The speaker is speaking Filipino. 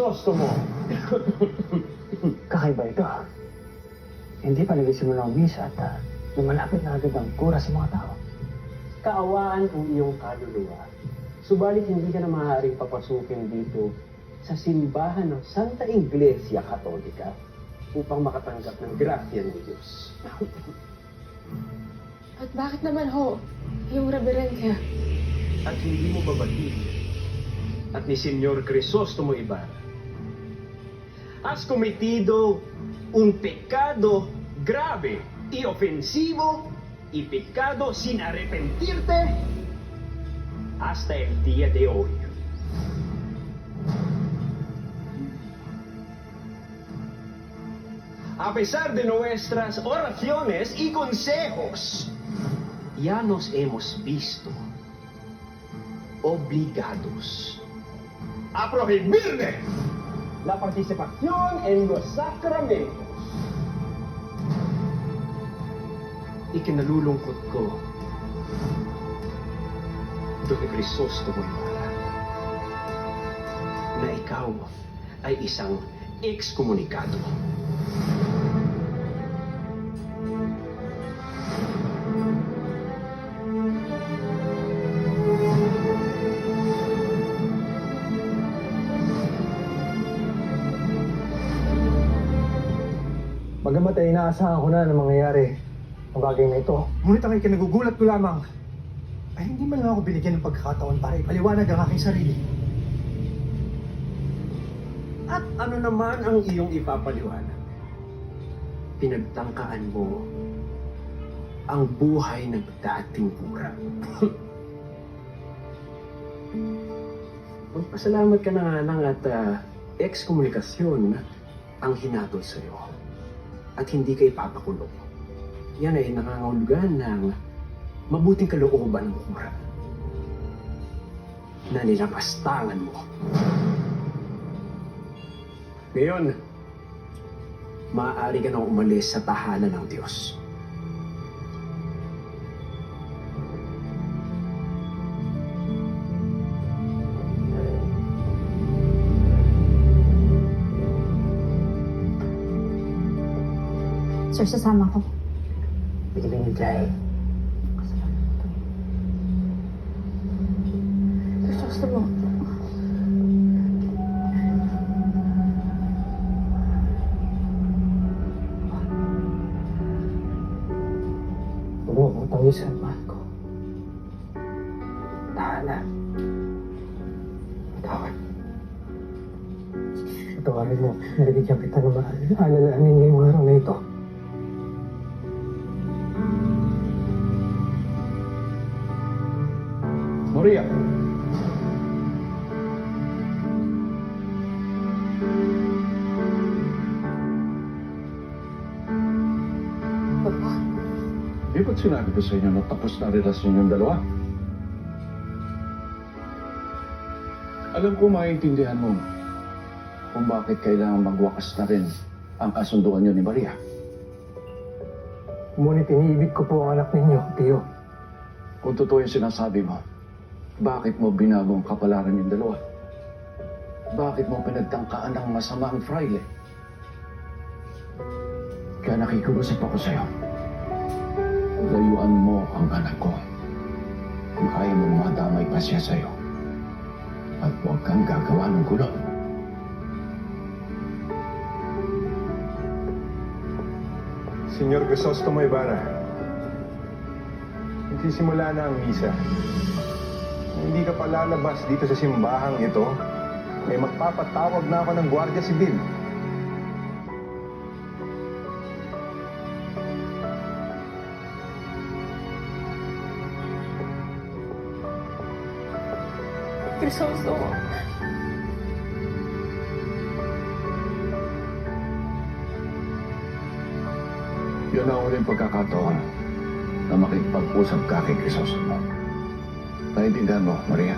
Crisostomo. Kakaiba ito. Hindi pa nagsisimula ang misa at uh, lumalapit na agad ang kura sa mga tao. Kaawaan ang iyong kaluluwa. Subalit hindi ka na maaaring papasukin dito sa simbahan ng Santa Iglesia Katolika upang makatanggap ng grasya ng Diyos. At bakit naman ho, yung reverensya? At hindi mo babatiin at ni Senyor Crisostomo Ibarra. Has cometido un pecado grave y ofensivo y pecado sin arrepentirte hasta el día de hoy. A pesar de nuestras oraciones y consejos, ya nos hemos visto obligados a prohibirle la participación en los sacramentos. Ikinalulungkot ko, Don Crisostomo Ibarra, na ikaw ay isang ekskomunikado. Bagamat ay inaasahan ko na na mangyayari ang bagay na ito. Ngunit ang ikinagugulat ko lamang ay hindi man lang ako binigyan ng pagkakataon para ipaliwanag ang aking sarili. At ano naman ang iyong ipapaliwanag? Pinagtangkaan mo ang buhay ng dating kura. Magpasalamat ka na nga lang at ah, ekskomunikasyon ang hinatol sa iyo. At hindi ka ipapakulong. Yan ay nangangahulugan ng mabuting kalooban ng kura na nilapastangan mo. Ngayon, maaari ka nang umalis sa tahanan ng Diyos. Sir, sasama ko. Piling ni Jai. Crisostomo. Huwag mo pong tangisan, mahal ko. Tahanan. Tawad. Patawarin mo, nabigyan kita ng maalalahanin ngayong araw na ito. Maria! Papa. Di ba't sinabi ko sa inyo na tapos na relasyon yung dalawa? Alam ko maintindihan mo kung bakit kailangan magwakas na rin ang kasunduan niyo ni Maria. Ngunit iniibig ko po ang anak ninyo, Tio. Kung totoo yung sinasabi mo, bakit mo binago ang kapalaran yung dalawa? Bakit mo pinagtangkaan ng masama ang fraile? Kaya nakikiusap ako sa'yo. Layuan mo ang anak ko. Kung kaya mo madamay pa siya sa'yo. At huwag kang gagawa ng gulo. Senyor Crisostomo Ibarra, nagsisimula na ang misa. Hindi ka pa lalabas dito sa simbahang ito, may magpapatawag na ako ng Guardia Sibil. Crisostomo. Yan ang uling pagkakataon na makipag-usap ka kay Crisostomo. Naintindihan mo, Maria?